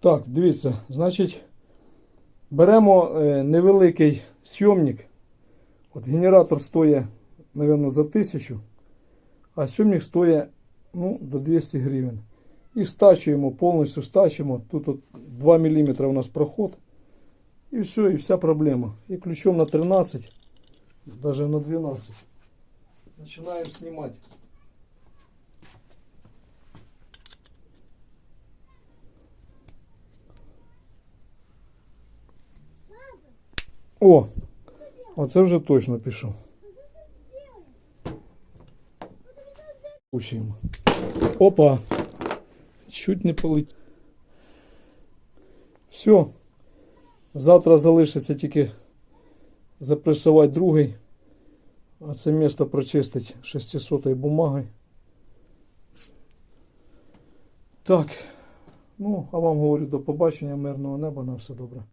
Так, дивіться, значить, беремо е, невеликий сйомник. От генератор стоїть, мабуть, за 1000, а сйомник стоїть ну, до 200 гривень. І стачуємо, повністю стачуємо. Тут от 2 мм у нас проход. І все, і вся проблема. І ключом на 13, даже на 12. Начинаем снимать. О, оце вже точно пішов. Учимо. Опа. Чуть не полетів. Все. Завтра залишиться тільки запресувати другий. А це місто прочистить 600 бумагою. Так. Ну, а вам говорю до побачення, мирного неба, на все добре.